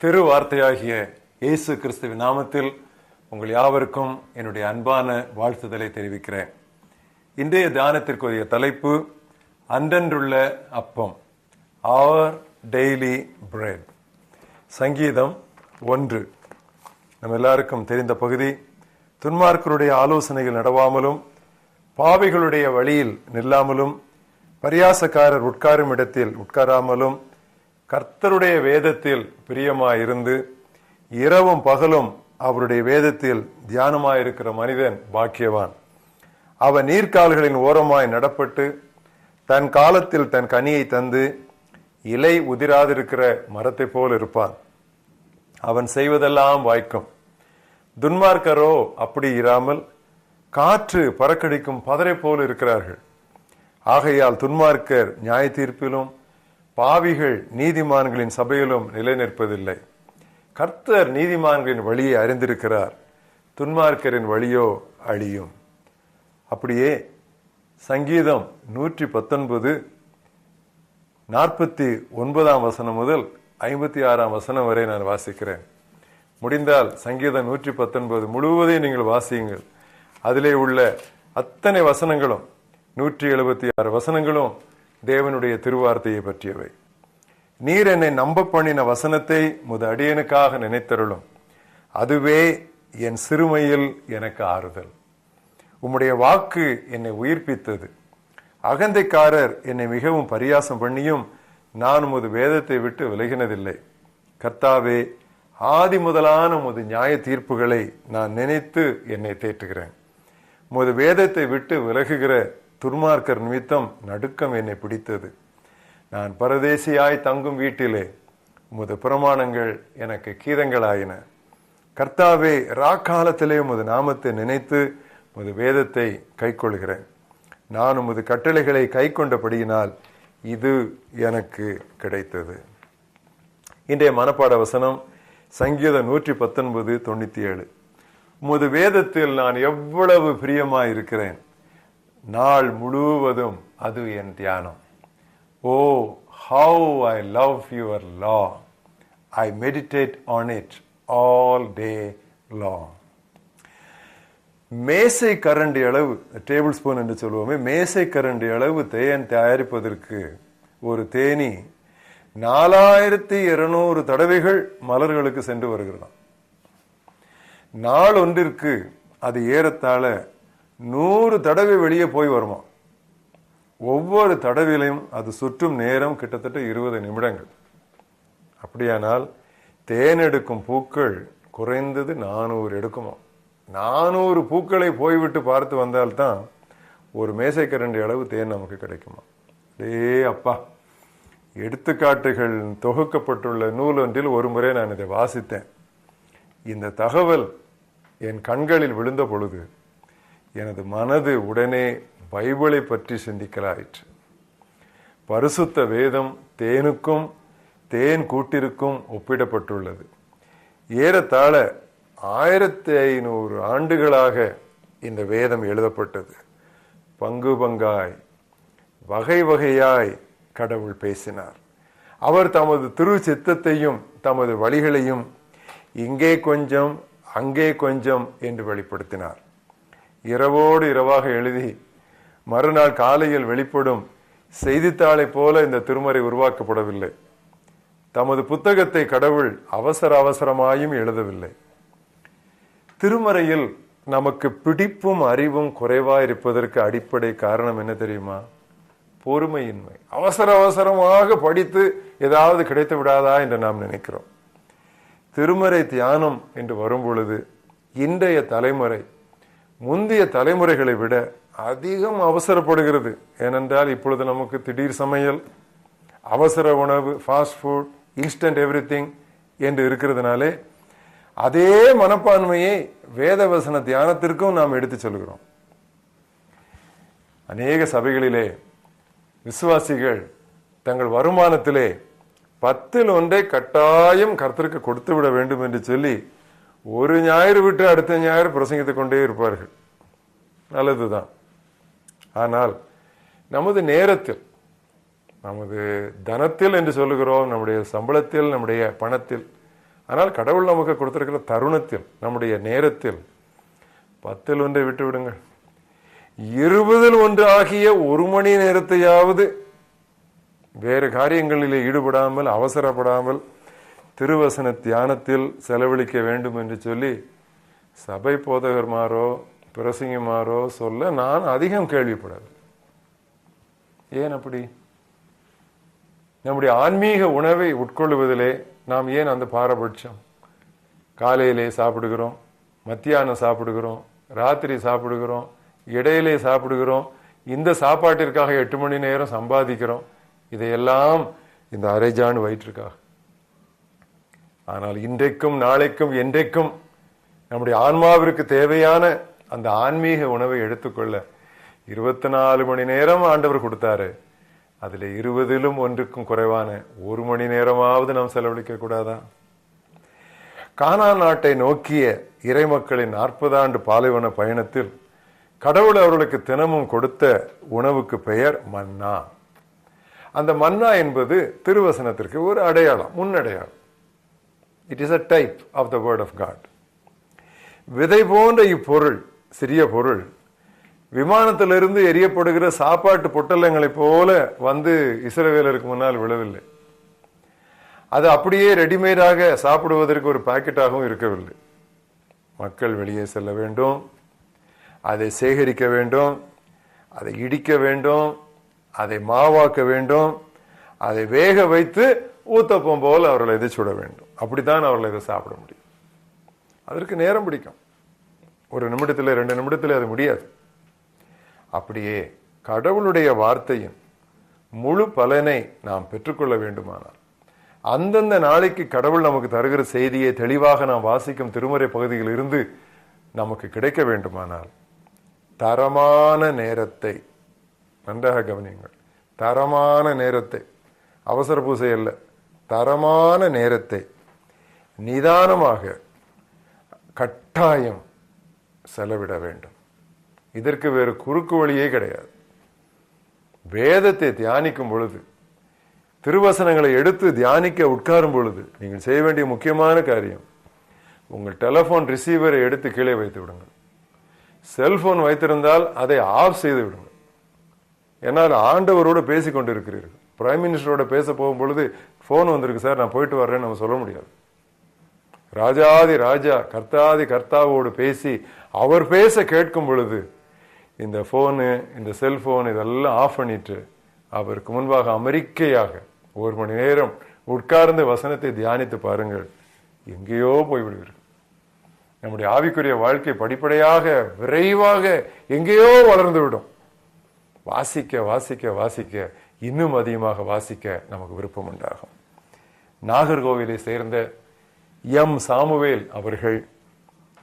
திருவார்த்தையாகிய இயேசு கிறிஸ்துவின் நாமத்தில் உங்கள் யாவருக்கும் என்னுடைய அன்பான வாழ்த்துதலை தெரிவிக்கிறேன். இன்றைய தியானத்திற்குரிய தலைப்பு அன்றன்றுள்ள அப்பம் அவர் டெய்லி பிரெட் சங்கீதம் ஒன்று. நம்ம எல்லாருக்கும் தெரிந்த பகுதி துன்மார்க்கருடைய ஆலோசனைகள் நடவாமலும் பாவிகளுடைய வழியில் நில்லாமலும் பரியாசக்காரர் உட்காரும் இடத்தில் உட்காராமலும் கர்த்தருடைய வேதத்தில் பிரியமாயிருந்து இரவும் பகலும் அவருடைய வேதத்தில் தியானமாயிருக்கிற மனிதன் பாக்கியவான். அவன் நீர்க்கால்களின் ஓரமாய் நடப்பட்டு தன் காலத்தில் தன் கனியை தந்து இலை உதிராதிருக்கிற மரத்தைப் போல் இருப்பான். அவன் செய்வதெல்லாம் வாய்க்கும். துன்மார்க்கரோ அப்படி இராமல் காற்று பறக்கடிக்கும் பதரை போல் இருக்கிறார்கள். ஆகையால் துன்மார்க்கர் நியாய தீர்ப்பிலும் பாவிகள் நீதிமான்களின் சபையிலும் நிலை நிற்பதில்லை கர்த்தர் நீதிமான்களின் வழியை அறிந்திருக்கிறார். துன்மார்க்கரின் வழியோ அழியும். அப்படியே சங்கீதம் நூற்றி பத்தொன்பது நாற்பத்தி ஒன்பதாம் வசனம் முதல் ஐம்பத்தி ஆறாம் வசனம் வரை நான் வாசிக்கிறேன். முடிந்தால் சங்கீதம் நூற்றி பத்தொன்பது முழுவதையும் நீங்கள் வாசியுங்கள். அதிலே உள்ள அத்தனை வசனங்களும் நூற்றி எழுபத்தி ஆறு வசனங்களும் தேவனுடைய திருவார்த்தையை பற்றியவை. நீர் என்னை நம்ப பண்ணின வசனத்தை முத அடியனுக்காக நினைத்தருளும். அதுவே என் சிறுமையில் எனக்கு ஆறுதல். உம்முடைய வாக்கு என்னை உயிர்ப்பித்தது. அகந்தைக்காரர் என்னை மிகவும் பரியாசம் பண்ணியும் நான் உமது வேதத்தை விட்டு விலகினதில்லை. கர்த்தாவே ஆதி முதலான உமது நியாய தீர்ப்புகளை நான் நினைத்து என்னை தேற்றுகிறேன். உமது வேதத்தை விட்டு விலகுகிற துர்மார்க்கர் நிமித்தம் நடுக்கம் என்னை பிடித்தது. நான் பரதேசியாய் தங்கும் வீட்டிலே உமது பிரமாணங்கள் எனக்கு கீதங்களாயின. கர்த்தாவே ராக்காலத்திலே உமது நாமத்தை நினைத்து உமது வேதத்தை கைக்கொள்கிறேன். நான் உமது கட்டளைகளை கை கொண்டபடியினால் இது எனக்கு கிடைத்தது. இன்றைய மனப்பாட வசனம் சங்கீதம் நூற்றி பத்தொன்பது தொண்ணூத்தி ஏழு உமது வேதத்தில் நான் எவ்வளவு பிரியமாயிருக்கிறேன். நாள் முழுவதும் அது என் தியானம். ஓ how I love your law I meditate on it all day long மேசை கரண்டி அளவு டேபிள் ஸ்பூன் என்று சொல்லுவோமே மேசை கரண்டி அளவு தேன் தயாரிப்பதற்கு ஒரு தேனி நாலாயிரத்தி இருநூறு தடவைகள் மலர்களுக்கு சென்று வருகிறதாம். நாள் ஒன்றிற்கு அது ஏறத்தாழ நூறு தடவை வெளியே போய் வருமா? ஒவ்வொரு தடவிலையும் அது சுற்றும் நேரம் கிட்டத்தட்ட இருபது நிமிடங்கள். அப்படியானால் தேன் எடுக்கும் பூக்கள் குறைந்தது நானூறு எடுக்குமா? நானூறு பூக்களை போய்விட்டு பார்த்து வந்தால்தான் ஒரு மேசைக்கரண்டி அளவு தேன் நமக்கு கிடைக்குமா? டே அப்பா எடுத்துக்காட்டுகள் தொகுக்கப்பட்டுள்ள நூல் ஒன்றில் ஒரு முறை நான் இதை வாசித்தேன். இந்த தகவல் என் கண்களில் விழுந்த பொழுது எனது மனது உடனே பைபிளை பற்றி சிந்திக்கலாயிற்று. பரிசுத்த வேதம் தேனுக்கும் தேன் கூட்டிற்கும் ஒப்பிடப்பட்டுள்ளது. ஏறத்தாழ ஆயிரத்தி ஐநூறு ஆண்டுகளாக இந்த வேதம் எழுதப்பட்டது. பங்கு பங்காய் வகை வகையாய் கடவுள் பேசினார். அவர் தமது திரு சித்தத்தையும் தமது வழிகளையும் இங்கே கொஞ்சம் அங்கே கொஞ்சம் என்று வெளிப்படுத்தினார். இரவோடு இரவாக எழுதி மறுநாள் காலையில் வெளிப்படும் செய்தித்தாளை போல இந்த திருமறை உருவாக்கப்படவில்லை. தமது புத்தகத்தை கடவுள் அவசர அவசரமாயும் எழுதவில்லை. திருமறையில் நமக்கு பிடிப்பும் அறிவும் குறைவாக இருப்பதற்கு அடிப்படை காரணம் என்ன தெரியுமா? பொறுமையின்மை. அவசர அவசரமாக படித்து ஏதாவது கிடைத்து விடாதா என்று நாம் நினைக்கிறோம். திருமறை தியானம் என்று வரும் பொழுது இன்றைய தலைமுறை முந்தைய தலைமுறைகளை விட அதிகம் அவசரப்படுகிறது. ஏனென்றால் இப்பொழுது நமக்கு திடீர் சமையல் அவசர உணவு ஃபாஸ்ட் ஃபுட் இன்ஸ்டன்ட் எவ்ரி என்று இருக்கிறதுனாலே அதே மனப்பான்மையை வேதவசன தியானத்திற்கும் நாம் எடுத்து சொல்கிறோம். அநேக சபைகளிலே விசுவாசிகள் தங்கள் வருமானத்திலே பத்தில் ஒன்றை கட்டாயம் கர்த்தருக்கு கொடுத்து விட வேண்டும் என்று சொல்லி ஒரு ஞாயிறு விட்டு அடுத்த ஞாயிறு பிரசங்கித்துக் கொண்டே இருப்பார்கள். நல்லதுதான். ஆனால் நமது நேரத்தில் நமது தனத்தில் என்று சொல்லுகிறோம் நம்முடைய சம்பளத்தில் நம்முடைய பணத்தில் ஆனால் கடவுள் நமக்கு கொடுத்திருக்கிற தருணத்தில் நம்முடைய நேரத்தில் பத்தில் ஒன்றை விட்டு விடுங்கள். இருபதில் ஒன்று ஆகிய ஒரு மணி நேரத்தையாவது வேறு காரியங்களிலே ஈடுபடாமல் அவசரப்படாமல் திருவசன தியானத்தில் செலவழிக்க வேண்டும் என்று சொல்லி சபை போதகர்மாரோ பிரசங்கமாரோ சொல்ல நான் அதிகம் கேள்விப்படவில்லை. ஏன் அப்படி? நம்முடைய ஆன்மீக உணவை உட்கொள்வதிலே நாம் ஏன் அந்த பாரபட்சம்? காலையிலே சாப்பிடுகிறோம் மத்தியானம் சாப்பிடுகிறோம் ராத்திரி சாப்பிடுகிறோம் இடையிலே சாப்பிடுகிறோம் இந்த சாப்பாட்டிற்காக எட்டு மணி நேரம் சம்பாதிக்கிறோம் இதையெல்லாம் இந்த அரைஜான் வயிற்றுக்காக. ஆனால் இன்றைக்கும் நாளைக்கும் என்றைக்கும் நம்முடைய ஆன்மாவிற்கு தேவையான அந்த ஆன்மீக உணவை எடுத்துக்கொள்ள இருபத்தி நாலு மணி நேரம் ஆண்டவர் கொடுத்தாரு. அதுல இருபதிலும் ஒன்றுக்கும் குறைவான ஒரு மணி நேரமாவது நாம் செலவழிக்க கூடாதா? கானா நாட்டை நோக்கிய இறைமக்களின் நாற்பது ஆண்டு பாலைவன பயணத்தில் கடவுள் அவர்களுக்கு தினமும் கொடுத்த உணவுக்கு பெயர் மன்னா. அந்த மன்னா என்பது திருவசனத்திற்கு ஒரு அடையாளம் முன்னடையாளம். It is a type of the word of God விதை போன்ற இப்பொருள் சிறிய பொருள் விமானத்திலிருந்து எரியப்படுகிற சாப்பாட்டு பொட்டலங்களைப் போல வந்து இஸ்ரவேலருக்கு முன்னால் விழவில்லை. அது அப்படியே ரெடிமேடாக சாப்பிடுவதற்கு ஒரு பாக்கெட்டாகவும் இருக்கவில்லை. மக்கள் வெளியே செல்ல வேண்டும். அதை சேகரிக்க வேண்டும். அதை இடிக்க வேண்டும். அதை மாவாக்க வேண்டும். அதை வேக வைத்து ஊத்தப்பம் போல் அவர்களை இதை சுட வேண்டும். அப்படித்தான் அவர்களை இதை சாப்பிட முடியும். அதற்கு நேரம் பிடிக்கும். ஒரு நிமிடத்தில் ரெண்டு நிமிடத்தில் அது முடியாது. அப்படியே கடவுளுடைய வார்த்தையின் முழு பலனை நாம் பெற்றுக்கொள்ள வேண்டுமானால் அந்தந்த நாளைக்கு கடவுள் நமக்கு தருகிற செய்தியை தெளிவாக நாம் வாசிக்கும் திருமறை பகுதியில் இருந்து நமக்கு கிடைக்க வேண்டுமானால் தரமான நேரத்தை நன்றாக கவனியுங்கள். தரமான நேரத்தை அவசர பூசை அல்ல தரமான நேரத்தை நிதானமாக கட்டாயம் செலவிட வேண்டும். இதற்கு வேறு குறுக்கு வழியே கிடையாது. வேதத்தை தியானிக்கும் பொழுது திருவசனங்களை எடுத்து தியானிக்க உட்காரும் பொழுது நீங்கள் செய்ய வேண்டிய முக்கியமான காரியம் உங்கள் டெலஃபோன் ரிசீவரை எடுத்து கீழே வைத்து விடுங்கள். செல்போன் வைத்திருந்தால் அதை ஆஃப் செய்து விடுங்கள். என்னால் ஆண்டவரோடு பேசிக் கொண்டிருக்கிறீர்கள் பிரைம் மினிஸ்டரோட பேச போகும் பொழுது போன் வந்திருக்கு சார் நான் போயிட்டு வர்றேன்னு நம்ம சொல்ல முடியாது. ராஜாதி ராஜா கர்த்தாதி கர்த்தாவோடு பேசி அவர் பேச கேட்கும் பொழுது இந்த போனு இந்த செல்போன் இதெல்லாம் ஆஃப் பண்ணிட்டு அவருக்கு முன்பாக அமெரிக்கையாக ஒரு மணி நேரம் உட்கார்ந்து வசனத்தை தியானித்து பாருங்கள். எங்கேயோ போய்விடுவீர்கள். நம்முடைய ஆவிக்குரிய வாழ்க்கை படிப்படியாக விரைவாக எங்கேயோ வளர்ந்து விடும். வாசிக்க வாசிக்க வாசிக்க இன்னும் அதிகமாக வாசிக்க நமக்கு விருப்பம் உண்டாகும். நாகர்கோவிலை சேர்ந்த எம். சாமுவேல் அவர்கள்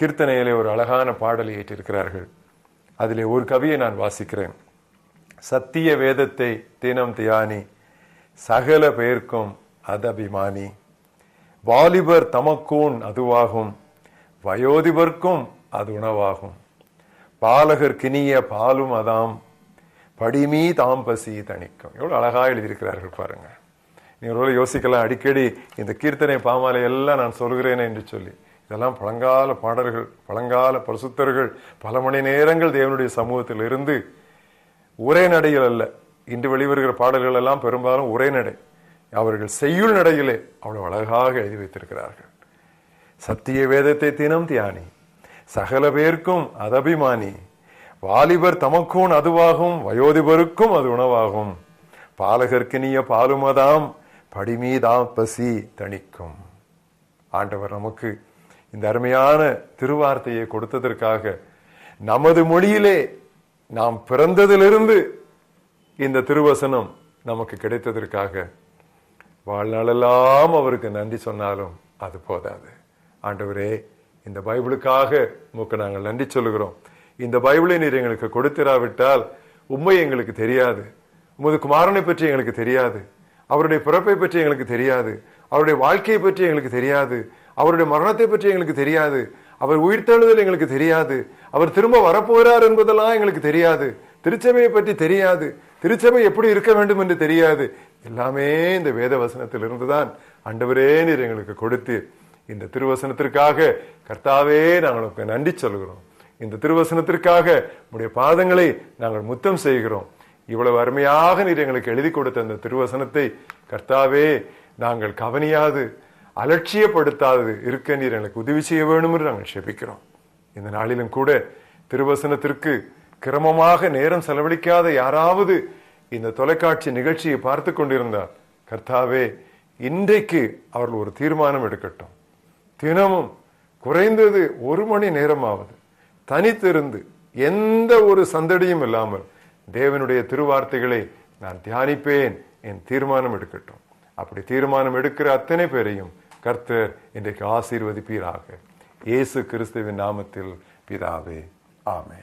கீர்த்தனையிலே ஒரு அழகான பாடலை ஏற்றிருக்கிறார்கள். அதிலே ஒரு கவியை நான் வாசிக்கிறேன். சத்திய வேதத்தை தினம் தியானி சகல பெயர்க்கும் அதபிமானி. வாலிபர் தமக்கூன் அதுவாகும் வயோதிபர்க்கும் அது உணவாகும். பாலகர் கிணிய பாலும் அதாம் படிமீ தாம் பசி தணிக்கும். எவ்வளவு அழகாக எழுதியிருக்கிறார்கள் பாருங்க. நீங்கள் ஒரு யோசிக்கலாம் அடிக்கடி இந்த கீர்த்தனை பாமாலை எல்லாம் நான் சொல்கிறேனே என்று சொல்லி. இதெல்லாம் பழங்கால பாடல்கள் பழங்கால பரிசுத்தர்கள். பல மணி நேரங்கள் தேவனுடைய சமூகத்தில் இருந்து உரை நடையில் அல்ல. இன்று வெளிவருகிற பாடல்கள் எல்லாம் பெரும்பாலும் ஒரே நடை. அவர்கள் செய்யுள் நடையிலே அவ்வளவு அழகாக எழுதி வைத்திருக்கிறார்கள். சத்திய வேதத்தை தினம் தியானி. சகல பேர்க்கும் அதபிமானி. வாலிபர் தமக்கும் அதுவாகும் வயோதிபருக்கும் அது உணவாகும். பாலகர்க்கினிய பாலுமதாம் படிமீதாம் பசி தணிக்கும். ஆண்டவர் நமக்கு இந்த அருமையான திருவார்த்தையை கொடுத்ததற்காக நமது மொழியிலே நாம் பிறந்ததிலிருந்து இந்த திருவசனம் நமக்கு கிடைத்ததற்காக வாழ்நாளெல்லாம் அவருக்கு நன்றி சொன்னாலும் அது போதாது. ஆண்டவரே இந்த பைபிளுக்காக உமக்கு நாங்கள் நன்றி சொல்லுகிறோம். இந்த பைபிளை நீர் எங்களுக்கு கொடுத்திராவிட்டால் உண்மை எங்களுக்கு தெரியாது. உமது குமாரனை பற்றி எங்களுக்கு தெரியாது. அவருடைய பிறப்பை பற்றி எங்களுக்கு தெரியாது. அவருடைய வாழ்க்கையை பற்றி எங்களுக்கு தெரியாது. அவருடைய மரணத்தை பற்றி எங்களுக்கு தெரியாது. அவர் உயிர்த்தெழுதல் எங்களுக்கு தெரியாது. அவர் திரும்ப வரப்போகிறார் என்பதெல்லாம் எங்களுக்கு தெரியாது. திருச்சபையை பற்றி தெரியாது. திருச்சபை எப்படி இருக்க வேண்டும் என்று தெரியாது. எல்லாமே இந்த வேத வசனத்தில் இருந்துதான் அண்டவரே நீர் எங்களுக்கு கொடுத்து இந்த திருவசனத்திற்காக கர்த்தாவே நாங்கள் நன்றி சொல்கிறோம் இந்த திருவசனத்திற்காக உடைய பாதங்களை நாங்கள் முத்தம் செய்கிறோம். இவ்வளவு அருமையாக நீர் எங்களுக்கு எழுதி கொடுத்த அந்த திருவசனத்தை கர்த்தாவே நாங்கள் கவனியாது அலட்சியப்படுத்தாது இருக்க நீர் எங்களுக்கு உதவி செய்ய வேணும் என்று நாங்கள் செபிக்கிறோம். இந்த நாளிலும் கூட திருவசனத்திற்கு கிரமமாக நேரம் செலவழிக்காத யாராவது இந்த தொலைக்காட்சி நிகழ்ச்சியை பார்த்து கொண்டிருந்தார் கர்த்தாவே இன்றைக்கு அவர்கள் ஒரு தீர்மானம் எடுக்கட்டும். தினமும் குறைந்தது ஒரு மணி நேரமாவது தனித்திருந்து எந்த ஒரு சந்தடியும் இல்லாமல் தேவனுடைய திருவார்த்தைகளை நான் தியானிப்பேன் என் தீர்மானம் எடுக்கட்டும். அப்படி தீர்மானம் எடுக்கிற அத்தனை பேரையும் கர்த்தர் இன்றைக்கு ஆசீர்வதிப்பீராக. இயேசு கிறிஸ்துவின் நாமத்தில் பிதாவே ஆமே